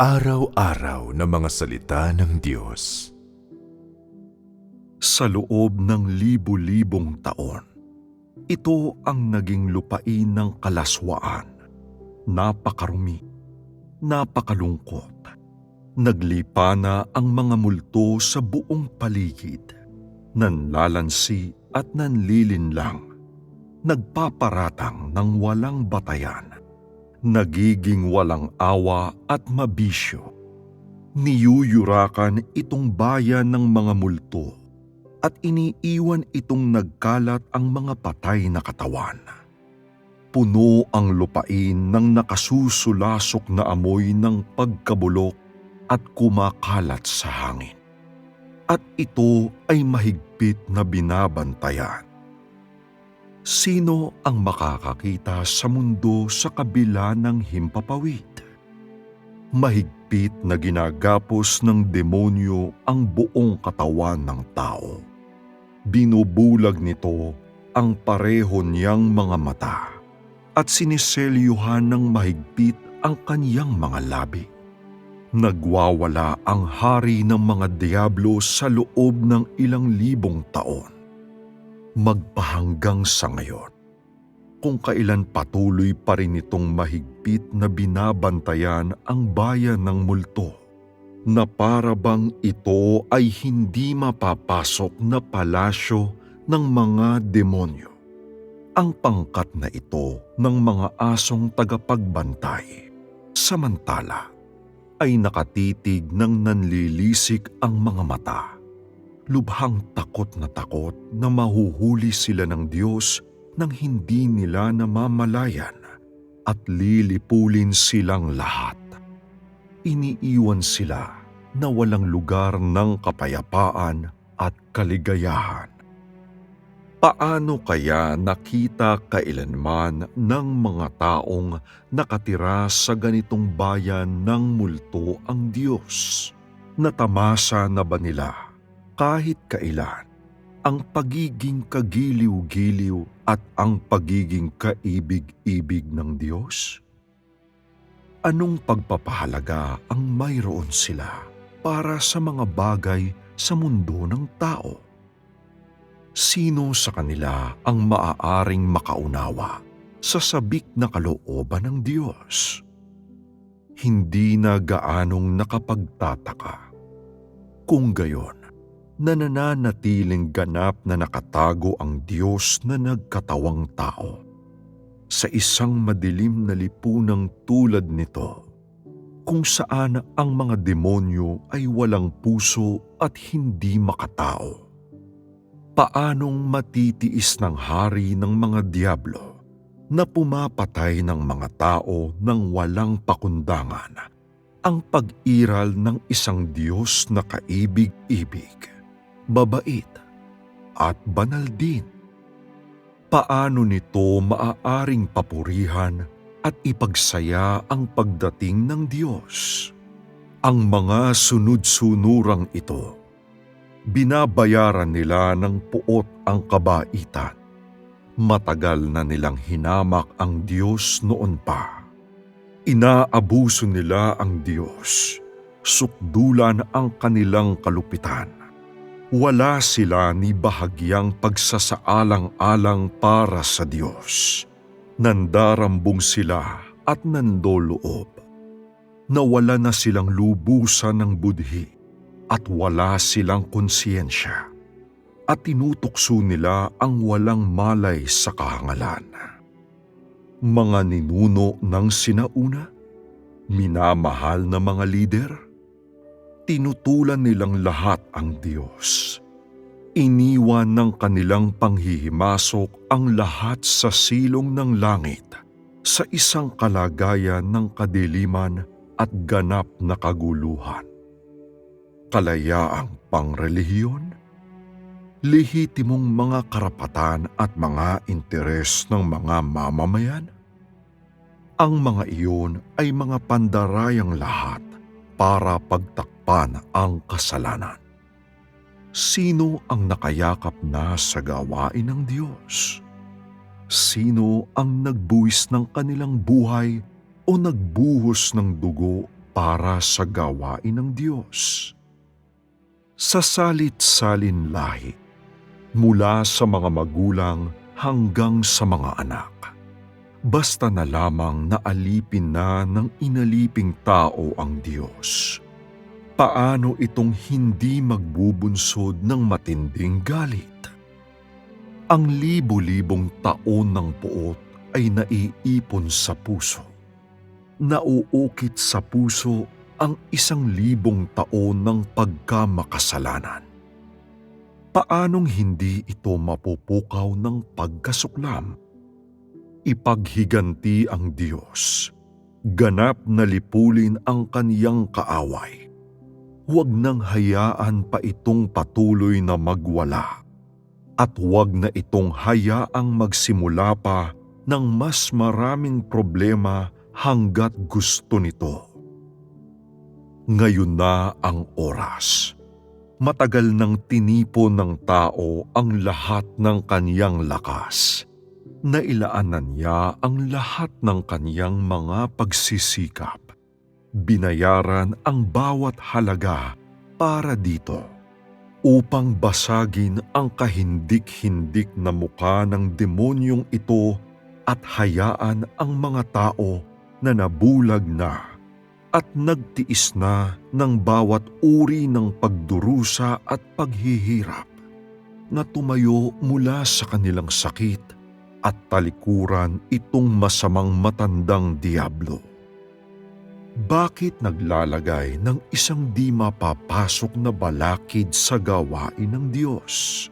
Araw-araw na mga salita ng Diyos. Sa loob ng libu-libong taon, ito ang naging lupain ng kalaswaan. Napakarumi, napakalungkot. Naglipa na ang mga multo sa buong paligid. Nanlalansi at nanlilinlang. Nagpaparatang ng walang batayan nagiging walang awa at mabisyo. Niyuyurakan itong bayan ng mga multo at iniiwan itong nagkalat ang mga patay na katawan. Puno ang lupain ng nakasusulasok na amoy ng pagkabulok at kumakalat sa hangin. At ito ay mahigpit na binabantayan Sino ang makakakita sa mundo sa kabila ng himpapawid? Mahigpit na ginagapos ng demonyo ang buong katawan ng tao. Binubulag nito ang pareho niyang mga mata at siniselyuhan ng mahigpit ang kanyang mga labi. Nagwawala ang hari ng mga diablo sa loob ng ilang libong taon magpahanggang sa ngayon. Kung kailan patuloy pa rin itong mahigpit na binabantayan ang bayan ng multo, na para bang ito ay hindi mapapasok na palasyo ng mga demonyo. Ang pangkat na ito ng mga asong tagapagbantay, samantala ay nakatitig ng nanlilisik ang mga mata lubhang takot na takot na mahuhuli sila ng Diyos nang hindi nila namamalayan at lilipulin silang lahat. Iniiwan sila na walang lugar ng kapayapaan at kaligayahan. Paano kaya nakita kailanman ng mga taong nakatira sa ganitong bayan ng multo ang Diyos? Natamasa na ba nila kahit kailan ang pagiging kagiliw-giliw at ang pagiging kaibig-ibig ng Diyos? Anong pagpapahalaga ang mayroon sila para sa mga bagay sa mundo ng tao? Sino sa kanila ang maaaring makaunawa sa sabik na kalooban ng Diyos? Hindi na gaanong nakapagtataka. Kung gayon, na nananatiling ganap na nakatago ang Diyos na nagkatawang tao. Sa isang madilim na lipunang tulad nito, kung saan ang mga demonyo ay walang puso at hindi makatao. Paanong matitiis ng hari ng mga diablo na pumapatay ng mga tao ng walang pakundangan ang pag-iral ng isang Diyos na kaibig-ibig? Mabait at banal din. Paano nito maaaring papurihan at ipagsaya ang pagdating ng Diyos? Ang mga sunod-sunurang ito, binabayaran nila ng puot ang kabaitan. Matagal na nilang hinamak ang Diyos noon pa. Inaabuso nila ang Diyos, sukdulan ang kanilang kalupitan wala sila ni bahagyang pagsasaalang-alang para sa Diyos. Nandarambong sila at nandoloob. Nawala na silang lubusan ng budhi at wala silang konsyensya at tinutokso nila ang walang malay sa kahangalan. Mga ninuno ng sinauna, minamahal na mga lider, tinutulan nilang lahat ang Diyos. Iniwan ng kanilang panghihimasok ang lahat sa silong ng langit sa isang kalagayan ng kadiliman at ganap na kaguluhan. Kalayaang pangrelihiyon, lehitimong mga karapatan at mga interes ng mga mamamayan, ang mga iyon ay mga pandarayang lahat para pagtakpan ang kasalanan. Sino ang nakayakap na sa gawain ng Diyos? Sino ang nagbuwis ng kanilang buhay o nagbuhos ng dugo para sa gawain ng Diyos. Sa salit-salin lahi, mula sa mga magulang hanggang sa mga anak. Basta na lamang na alipin na ng inaliping tao ang Diyos. Paano itong hindi magbubunsod ng matinding galit? Ang libo-libong taon ng puot ay naiipon sa puso. Nauukit sa puso ang isang libong taon ng pagkamakasalanan. Paanong hindi ito mapupukaw ng pagkasuklam? Ipaghiganti ang Diyos. Ganap na lipulin ang kaniyang kaaway. Huwag nang hayaan pa itong patuloy na magwala. At huwag na itong hayaang magsimula pa ng mas maraming problema hanggat gusto nito. Ngayon na ang oras matagal nang tinipo ng tao ang lahat ng kaniyang lakas. Nailaanan niya ang lahat ng kaniyang mga pagsisikap. Binayaran ang bawat halaga para dito upang basagin ang kahindik-hindik na muka ng demonyong ito at hayaan ang mga tao na nabulag na at nagtiis na ng bawat uri ng pagdurusa at paghihirap na tumayo mula sa kanilang sakit at talikuran itong masamang matandang diablo. Bakit naglalagay ng isang di mapapasok na balakid sa gawain ng Diyos?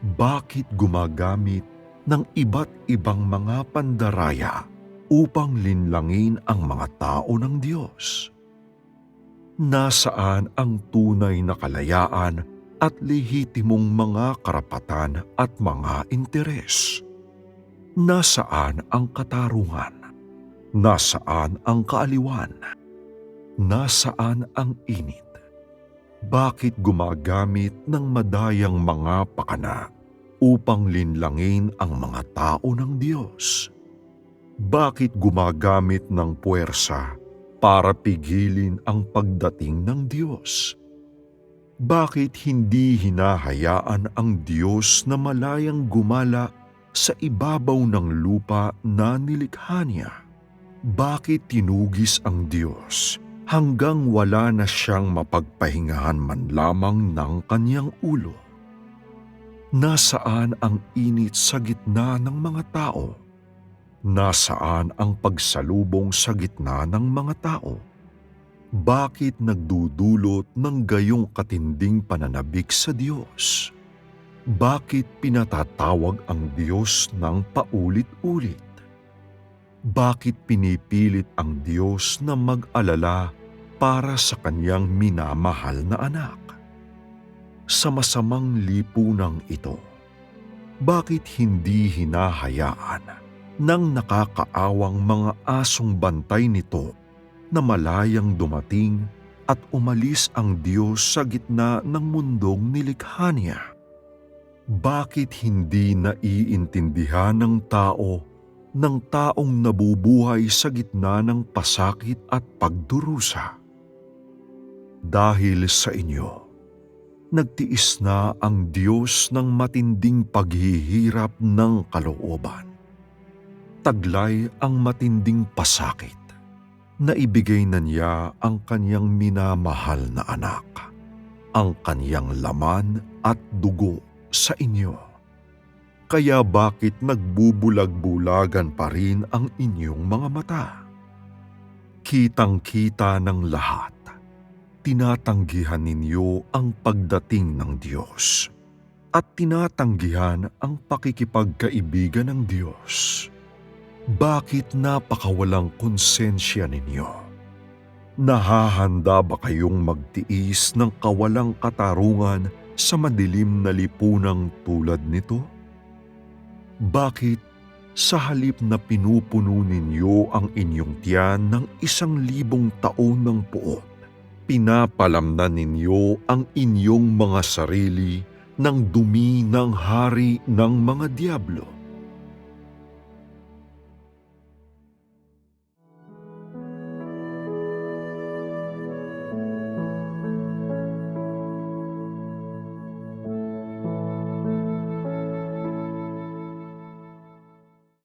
Bakit gumagamit ng iba't ibang mga pandaraya upang linlangin ang mga tao ng Diyos. Nasaan ang tunay na kalayaan at lehitimong mga karapatan at mga interes? Nasaan ang katarungan? Nasaan ang kaaliwan? Nasaan ang init? Bakit gumagamit ng madayang mga pakana upang linlangin ang mga tao ng Diyos? Bakit gumagamit ng puwersa para pigilin ang pagdating ng Diyos? Bakit hindi hinahayaan ang Diyos na malayang gumala sa ibabaw ng lupa na nilikha niya? Bakit tinugis ang Diyos hanggang wala na siyang mapagpahingahan man lamang ng kanyang ulo? Nasaan ang init sa gitna ng mga tao? Nasaan ang pagsalubong sa gitna ng mga tao? Bakit nagdudulot ng gayong katinding pananabik sa Diyos? Bakit pinatatawag ang Diyos ng paulit-ulit? Bakit pinipilit ang Diyos na mag-alala para sa kanyang minamahal na anak? Sa masamang lipunang ito, bakit hindi hinahayaan ng nakakaawang mga asong bantay nito na malayang dumating at umalis ang Diyos sa gitna ng mundong nilikha niya? Bakit hindi naiintindihan ng tao ng taong nabubuhay sa gitna ng pasakit at pagdurusa? Dahil sa inyo, nagtiis na ang Diyos ng matinding paghihirap ng kalooban. Taglay ang matinding pasakit na ibigay na niya ang kanyang minamahal na anak, ang kanyang laman at dugo sa inyo. Kaya bakit nagbubulag-bulagan pa rin ang inyong mga mata? Kitang-kita ng lahat, tinatanggihan ninyo ang pagdating ng Diyos at tinatanggihan ang pakikipagkaibigan ng Diyos. Bakit napakawalang konsensya ninyo? Nahahanda ba kayong magtiis ng kawalang katarungan sa madilim na lipunang tulad nito? Bakit sa halip na pinupuno ninyo ang inyong tiyan ng isang libong taon ng puot, pinapalamnan ninyo ang inyong mga sarili ng dumi ng hari ng mga diablo?